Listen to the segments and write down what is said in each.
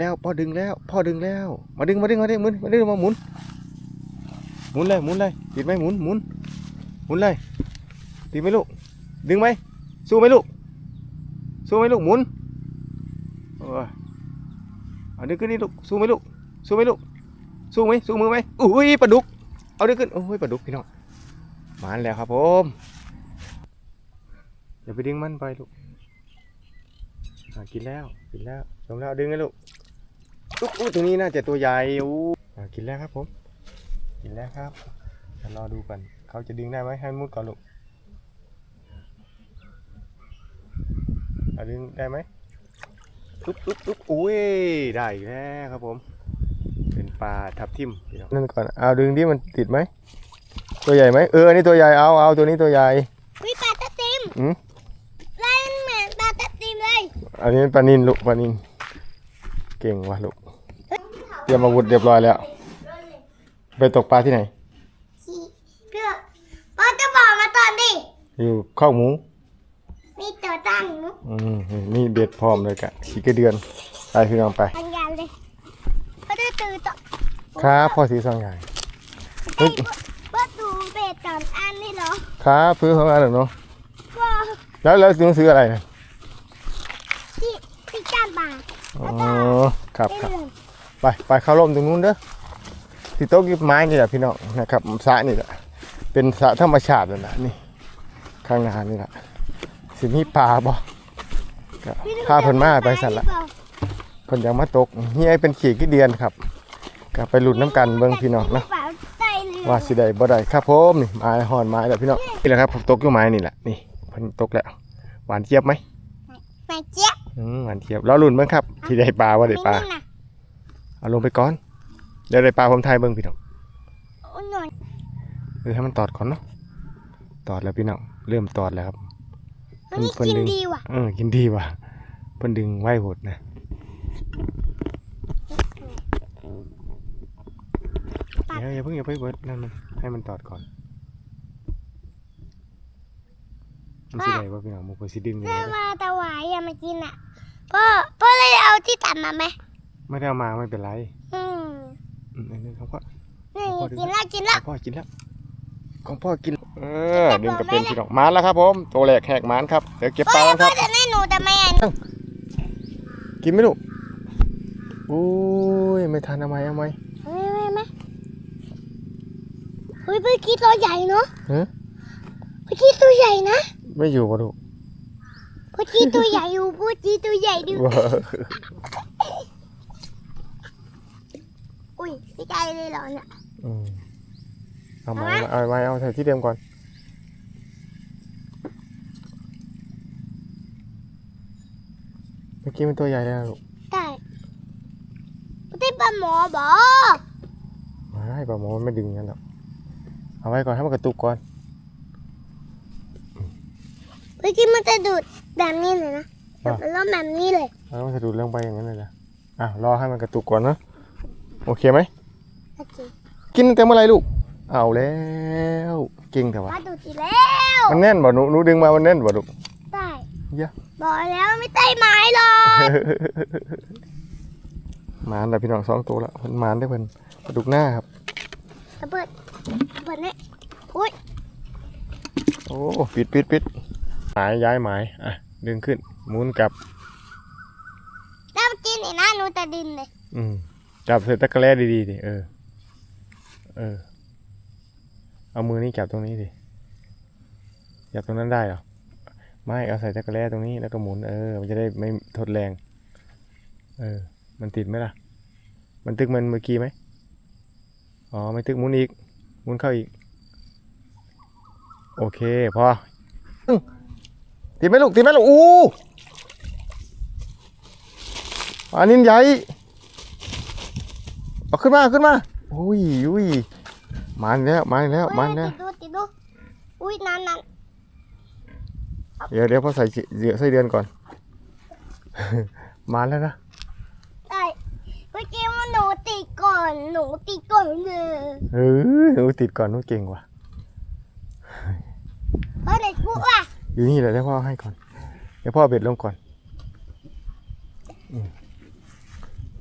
แล้วพ่อดึงแล้วพ่อดึงแล้ว มาดึงมาดึงมาดึงหมุนมาดึงมาหมุนหมุนเลยหมุนเลยติดไหมหมุนหมุนหมุนเลยติดไหมลูกดึงไหมสู้ไหมลูกสู้ไหมลูกหมุนโอ้ยเอาดึงขึ้นนี่ลูกสู้ไหมลูกสู้ไหมลูกสู้ไหมสู้มือไหมอุ้ยปลาดุกเอาดึงขึ้นโอ้ยปลาดุกพี่น้องมาแล้วครับผมอย่าไปดึงมันไปลูกกินแล้วกินแล้วลงแล้วดึงนะลูก อุ๊บอุ๊ยตรงนี้น่าจะตัวใหญ่อู้อ่ากินแล้วครับผม กินแล้วครับเดี๋ยวรอดูกันเขาจะดึงได้ไหมให้มันมุดก่อนลูกเอาดึงได้ไหมอุ๊บอุ๊บอุ๊บอุ้ยได้อีกแล้วครับผม เป็นปลาทับทิมพี่น้องนั่นก่อนเอาดึงที่มันติดไหมตัวใหญ่ไหมเอออันนี้ตัวใหญ่เอาเอาตัวนี้ตัวใหญ่วิปลาตะติมอืมลายมันเหมือนปลาตะติมเลย อันนี้ปลานินลูกปลานินเก่งว่ะลูกเตรียมอาวุธเรียบร้อยแล้ว ไปตกปลาที่ไหน เพื่อปลาจะบอกมาตอนดิอยู่ข้อกหมู มีตัวตั้งนุอืมนี่เบ็ดพร้อมเลยกะขี่กระเดือน ไปพี่น้องไป อันยาวเลยปลาจะตื่นต่อครับพ่อสีสองใหญ่ไอ้ปลาตูเบ็ดสามอันนี่เหรอครับพื้นของอะไรเนาะก็แล้วแล้วหนังสืออะไรนะที่ที่จ้านบาอ๋อครับไม่ครับเรื่อง ไปไปเข้าร่มตรงนู้นเด้อที่โต๊ะกิบไม้นี่แหละพี่น้องนะครับสระนี่แหละเป็นสระธรรมชาติเลยนะนี่ ข้างหน้านี่แหละสิมีปลาบ่ก็พาเพิ่นมาไปสั่นละเพิ่นอยากมาตกเฮียเป็นขี่กี่เดือนครับก็ไปหลุดน้ำกันเบิ่งพี่น้องเนาะเปล่าใส่เรือว่าสิได้บ่ได้ครับผมนี่ไม้หอนไม้แล้วพี่น้องนี่แหละครับผมตกอยู่ไม้นี่แหละนี่เพิ่นตกแล้วหวานเจี๊ยบไหมแม่เจี๊ยบอืมหวานเจี๊ยบรอลุ้นเบิ่งครับที่ได้ปลาว่าได้ปลานี่นะ เอาลงไปก่อน เดี๋ยวได้ปลาผมทายเบิ่งพี่น้องโอ้หน่อยเออให้มันตอดก่อนเนาะตอดแล้วพี่น้องเริ่มตอดแล้วครับมันนี่เพิ่นกินดึงดีว่ะเออกินดีว่ะเพิ่นดึงไว้โหดนะเดี๋ยวอย่าเพิ่งอย่าเพิ่งเบิดนั่นมันให้มันตอดก่อนมันสิได้บ่พี่น้องมันเพิ่นสิดึงเลยเพื่อมาถวายอะมากินอะพ่อพ่อเลยเอาที่ตัดมาไหม ไม่ได้เอามาไม่เป็นไรอืมอืมอันนี้ของพ่อ นี่พ่อดึงกินแล้วกินขแล้วองพ่อกินแล้วของพ่อกิน เออดึงกระเป็นพี่น้องมาแล้วครับผมตัวแรกแหกหมานครับเดี๋ยวเก็บปลากันคพ่อรับ จะให้หนูทำไมอะกินไหมลูกโอ้ยไม่ทันเอาไหมเอาไหม ไม่ไม่ไม่เฮ้ยเมื่อกี้ตัวใหญ่เนาะฮะ เมื่อกี้ตัวใหญ่นะไม่อยู่ปะลูก เมื่อกี้ตัวใหญ่อยู่เมื่อกี้ตัวใหญ่ดู ว้าอุ้ยไม่ใจเลยเหรอเนี่ย อืมเอาไหมเอาไหมเอาใส่ที่เดิมก่อน เมื่อกี้มันตัวใหญ่เลยนะลูกได้ไม่ได้ปลาหมอบอกไม่ปลาหมอมันไม่ดึงงั้นหรอกเอาไว้ก่อนให้มันกระตุกก่อน เมื่อกี้มันจะดูดแบบนี้เลยนะแต่มันล้มแบบนี้เลยเราต้องสะดุดลงไปอย่างนั้นเลยนะอะรอให้มันกระตุกก่อนนะ โอเคไหม โอเคกินตั้งแต่เมื่อไหรลูก เอาแล้วเก่งแต่ว่า มาดูดอีกแล้วมันแน่นบ่หนูหนูดึงมามันแน่นบ่ลูก ได้เยอะ บอกแล้วไม่ได้ไม้หรอกหมานแล้วพี่น้องสองตัวแล้วเพิ่นหมานได้เพิ่นกระดูกหน้าครับ ระเบิดระเบิดเนี่ยอุ้ยโอ้ปิดปิดปิดหมายย้ายหมายอะดึงขึ้นหมุนกลับ แล้วเมื่อกี้นี่นะหนูจะดินเลย อืมจับใส่ตะกร้าดีๆดิเออ เออ เอามือนี่จับตรงนี้ดิจับตรงนั้นได้เหรอ ไม่เอาใส่ตะกร้าตรงนี้แล้วก็หมุนเออ มันจะได้ไม่ทดแรง เออ มันติดไหมล่ะ มันตึกมันเมื่อกี้ไหมอ๋อ ไม่ตึกหมุนอีก หมุนเข้าอีก โอเค พออื้อติดไหมลูก ติดไหมลูก อู้อันนี้ใหญ่ เอาขึ้นมา ขึ้นมา อุ้ยอุ้ยมาอีกแล้วมาอีกแล้วมาอีกแล้วติดดูติดดูอุ้ยนานนานเดี๋ยวเดี๋ยวพอใส่เดือใส่เดือนก่อน มาแล้วนะได้เมื่อกี้มันหนูติดก่อน หนูติดก่อนเลยเออหนูติดก่อนหนูเก่งว่ะเพราะเด็กพูดว่าอยู่นี่แหละเดี๋ยวพ่อให้ก่อน เดี๋ยวพ่อเอาเบ็ดลงก่อน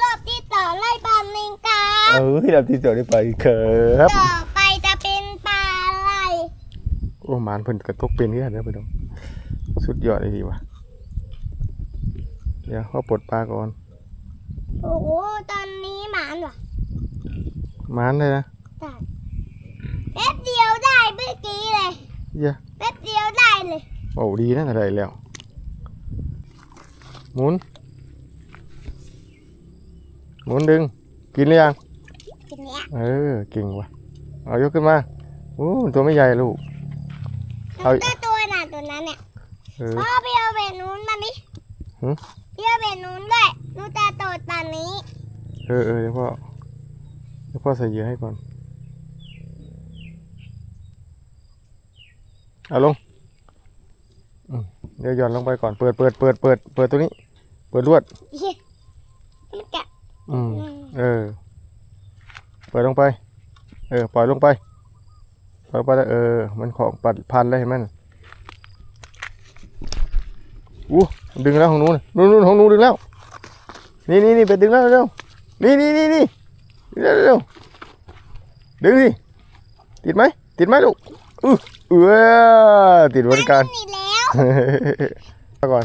รอ เอ้ยเราที่สองได้ปลาอีกครับ ต่อไปจะเป็นปลาอะไรโอ้หมานเพิ่นกระตกเป็นที่หันเด้อพี่น้องสุดยอดเลยดีว่ะเดี๋ยวเขาปลดปลาก่อน โอ้โหตอนนี้หมานเหรอหมานเลยนะแป๊บเดียวได้เมื่อกี้เลยเหี้ยแป๊บเดียวได้เลย โอ้ดีนะอะไรแล้วหมุน หมุนดึง กินหรือยังทีเนี้ยเออเก่งว่ะ เอายกขึ้นมาโอ้ตัวไม่ใหญ่ลูก เอา ตัวตัวน่ะตัวนั้นเนี่ยเออ พ่อพี่เอาเบนนู้นมาดิหึ พี่เอาเบนนู้นด้วยหนูจะโตตอนนี้เออเออเดี๋ยวพ่อเดี๋ยวพ่อใส่เหยื่อให้ก่อน เอาลงอืมเดี๋ยวหย่อนลงไปก่อน เปิดเปิดเปิดเปิดเปิดตัวนี้ เปิดลวดเฮ้ยมันกะ อืมอืมเออ เปิดลงไป เออ ปล่อยลงไป ปล่อยลงไปแล้วเออ มันของปัดพันเลยเห็นไหมน่ะอู้ดึงแล้วของนู้นน่ะนู้นนู้นของนู้นดึงแล้ว นี่นี่นี่ไปดึงแล้วเร็วนี่นี่นี่นี่เร็วเร็วดึงสิติดไหมติดไหมลูกอือเออติดเหมือนกันนี่แล้วมาก่อน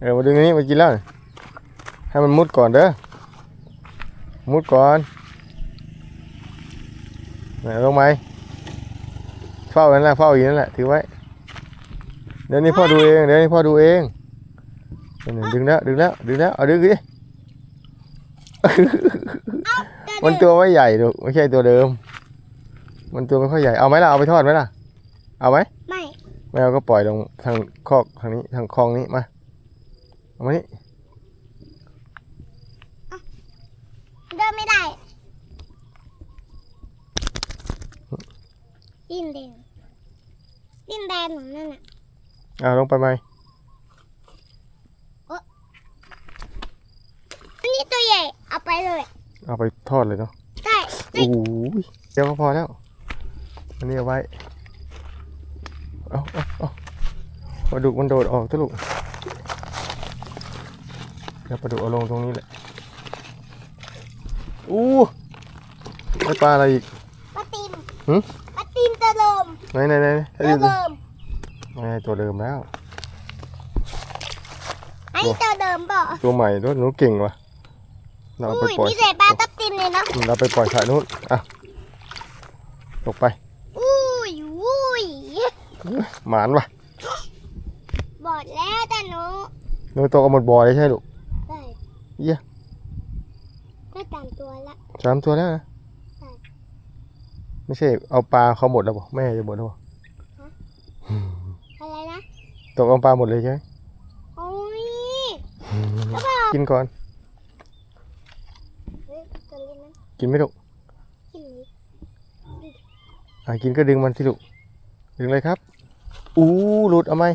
เออมาดึงอันนี้มากินแล้วให้มันมุดก่อนเด้อ มุดก่อนไหนลงไหมเฝ้านั่นแหละเฝ้าอยู่นั่นแหละถือไว้เดี๋ยวนี้พ่อดูเองเดี๋ยวนี้พ่อดูเองเดี๋ยวนี้ดึงแล้วดึงแล้วดึงแล้วเอาดึงดิมันตัวไม่ใหญ่ดูไม่ใช่ตัวเดิม มันตัวไม่ค่อยใหญ่เอาไหมล่ะเอาไปทอดไหมล่ะ เอาไหมไม่ไม่เอาก็ปล่อยลงทางคอกทางนี้ทางคลองนี้มาเอามานี่ เดินไม่ได้ ดิ้นแดงดิ้นแดงเหมือนนั่นน่ะเอาลงไปไหมอันนี้ตัวใหญ่เอาไปเลย เอาไปทอดเลยเนาะได้โอ้โหเดี๋ยวก็พอแล้ว อันนี้เอาไว้ เอาเอาเอาปลาดุกมันโดดออกตะลุกเดี๋ยวปลาดุกเอาลงตรงนี้แหละ อู้ได้ปลาอะไรอีก ปลาตีมหึปลาตีมตัวเดิม ไหนไหนไหนตัวไหนเดิมไม่ใช่ตัวเดิมแล้วอันนี้ตัวเดิมเปล่าตัวใหม่ด้วยหนูเก่งว่ะเราเอาไปอุ้ยปล่อยมีแต่ปลาตับติมเลยเนาะเราไปปล่อยสายนู้นอะตกไปอุ้ยอุ้ยหมานว่ะบอดแล้วแต่หนูหนูตกเอาหมดบ่อเลยใช่ลูกได้เหี้ยได้ตามตัวละสามตัวแล้วนะใช่ ไม่ใช่เอาปลาเขาหมดแล้วบ่แม่จะหมดแล้วบ่อะไรนะตกเอาปลาหมดเลยใช่ไหมโอ้ยแล้วบอกกินก่อน เฮ้ยตัวนี้นั้นกินไหม่ลูกกินนี้อะกินก็ดึงมันสิลูกดึงเลยครับ อู้หลุดเอาไหม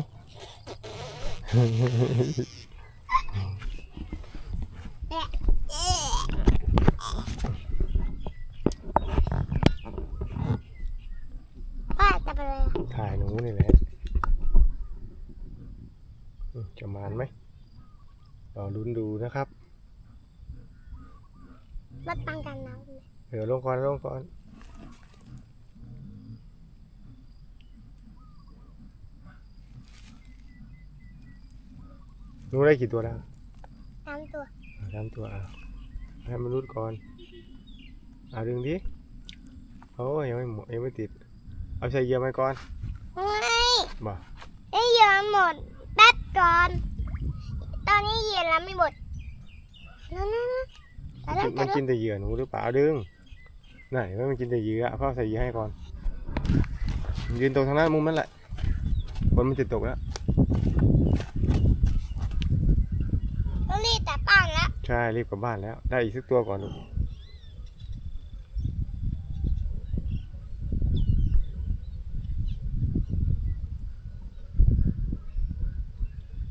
ป้าจะไปเลยอะ ถ่ายหนูนี่แหละอืมจะหมานไหมรอลุ้ นดูนะครับมาตังกันนะเดี๋ยวลงก่อนลงก่อนหนูได้กี่ตัวแล้วตามตัวสามตัวอะให้มันรุดก่อนอะดึงดิโอ้ยยังไม่หมดยังไม่ติด เอาใส่เหยื่อไปก่อนเฮ้ยบ่ไอ้เหยื่อหมดแป๊บก่อน ตอนนี้เหยื่อแล้วไม่หมด นั่นนั่นนั่นแต่แล้วมัแต่นแล้วกินแต่เหยื่อหนูหรือเปล่าเอาดึงไหนว่ามันกินแต่เหยื่อเอาพ่อใส่เหยื่อให้ก่อน ยืนตรงทางนั้นมุมนั่นแหละฝนมันจะตกแล้วต้องรีบแต่ป้านแล้วใช่รีบกลับบ้านแล้ว ได้อีกสักตัวก่อนลูก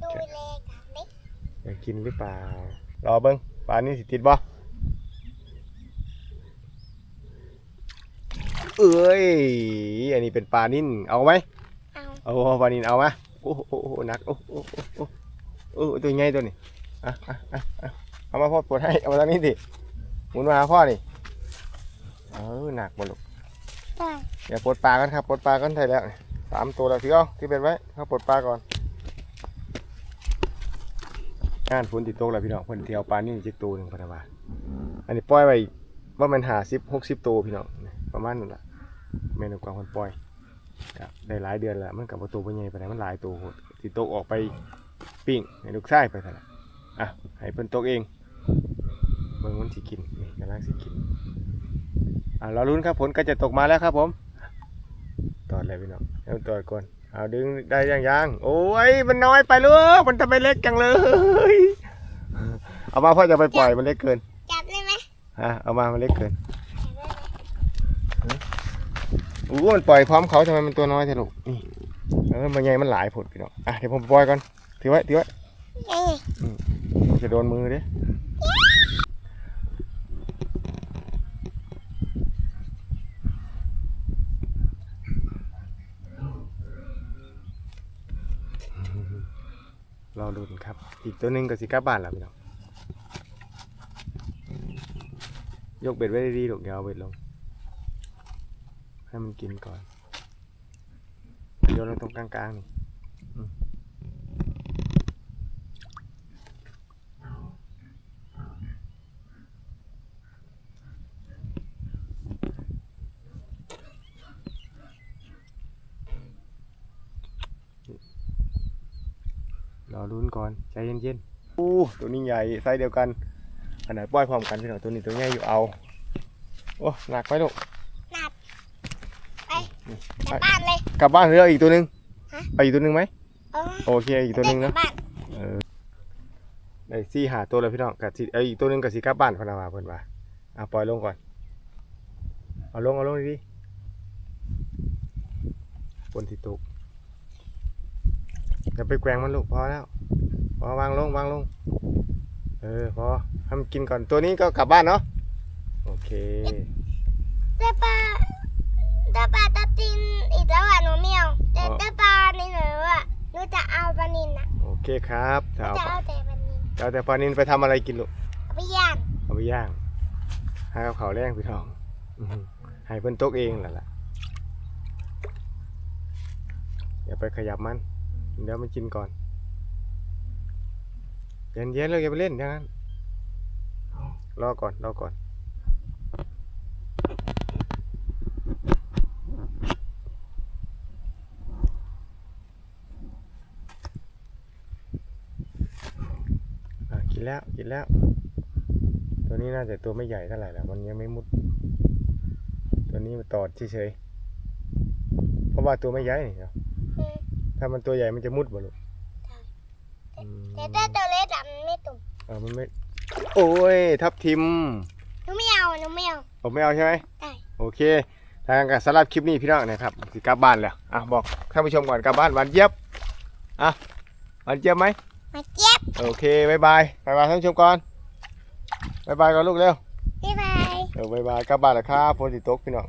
ดูเลกันดิอยากกินหรือเปล่ารอเบิ้ง ปลานี่สิติดบ่เอ้ย อันนี้เป็นปลานิ่นเอาไหมเอาเอาปลานิ่นเอามาโอ้โหโอ้โหหนัก โอ้โหโอ้โหโอ้โหโอ้โหตัวใหญ่ตัวนี้อะอะอะอะเอามาพ่อปวดให้ เอามาทางนี้ดิหมุนมาหาพ่อนี่ออหนักบ่ลูกได้เดี๋ยวปลดปลากันครับปลดปลากันไทยแล้วสามตัวแล้วถือเอาที่เป็นไว้เขาปลดปลาก่อน งานฝนติดตกแล้วพี่น้องเพิ่นเที่ยวปลานี่จิกตัวหนึ่งพะนะว่าอันนี้ปล่อยไว้ว่ามันหาสิบหกสิบตัวพี่น้องประมาณนั้นแหละเมนูกวางคนปล่อยครับได้หลายเดือนแล้วมันกับประตูเป็นใหญ่ไปไหนมันหลายตัวโหดตกออกไปปิ้งให้ลูกชายไปเท่านั้นอะให้เพิ่นตกเองเบิ่งมันสิกินนี่กำลังสิกินอะเราลุ้นครับผลก็จะตกมาแล้วครับผมตอดเลยพี่น้องเอาตอดก่อน เอาดึงได้ยังยังโอ้ยมันน้อยไปลูกมันทำไมเล็กจังเลย เอามาพ่อจะไปปล่อยมันเล็กเกินจับได้ไหมฮะเอามามันเล็กเกินจับได้ไหมอู้มันปล่อยพร้อมเขาทำไมมันตัวน้อยจังลูกนี่เออมันใหญ่มันหลายผลพี่น้องอะเดี๋ยวผมปล่อยก่อนถือไว้ถือไว้นี่มันจะโดนมือเด้ รอรุ่นครับ อีกตัวหนึ่งก็สิกลับบ้านแล้วพี่น้องยกเบ็ดไว้ดีๆลูกเดี๋ยวเอาเบ็ดลง ให้มันกินก่อนโยนลงตรงกลางๆนี่อืมร อลุ้นก่อนใจเย็นๆอู้ตัวนี้ใหญ่ไซส์เดียวกันขนาดปล่อยพร้อมกันพี่น้องตัวนี้ตัวใหญ่อยู่เอาโอ้หนักไปลูกกลับบ้านเลยกลับบ้านหรือเอาอีกตัวหนึ่งฮะเอาอีกตัวหนึ่งไหมเออโอเคอีกตัวหนึ่งกลันะบบ้านเออได้ซี่หาตัวแล้วพี่น้องกับสิเอาอีกตัวหนึ่งกับสีกลับบ้านพนาว่าเพิ่นว่าเอาปล่อยลงก่อนเอาลงเอาลงดิบนที่ตก อย่าไปแกว่งมันลูกพอแล้วพอวางลงวางลง เออพอให้มันกินก่อนตัวนี้ก็กลับบ้านเนาะโอเคแต่ปลาแต่ปลาตะตินอีกแล้วอะหนูเมียวแต่อ๋อแต่ปลาในหนูอะหนูจะเอาปลานินอะโอเคครับจะเอาจะเอาแต่ปลานินจะเอาแต่ปลานินไปทำอะไรกินลูกเอาไปย่างเอาไปย่างให้กับเขาวแรงพี่น้องอื้อหือให้เพิ่นตกเองแหละล่ะอย่าไปขยับมัน เดี๋ยวมันกินก่อน เย็นเย็นๆเลยอย่าไปเล่นอย่างนั้น รอก่อน รอก่อน กินแล้ว กินแล้ว ตัวนี้น่าจะตัวไม่ใหญ่เท่าไหร่แล้วมันยังไม่มุด ตัวนี้มันตอดเฉยๆ เพราะว่าตัวไม่ใหญ่นี่เนาะ ถ้ามันตัวใหญ่มันจะมุดบ่ลูกใช่อืมแต่ถ้าตัวเล็กอะมันไม่ตุ่มเออมันไม่ โอ้ย ทับทิม หนูไม่เอาหนูไม่เอา ผมไม่เอาใช่ไหมได้ โอเคทางการสำหรับคลิปนี้พี่น้องนะครับสิกลับบ้านแล้ว อะบอกท่านผู้ชมก่อนกลับบ้านหวานเจี๊ยบ อะหวานเจี๊ยบไหม มาเจี๊ยบโอเคบายบายบายบายท่านผู้ชมก่อนบายบายก่อนลูกเร็ว บ๊ายบาย เออบายบายกลับบ้านแล้วครับฝนติตกพี่น้อง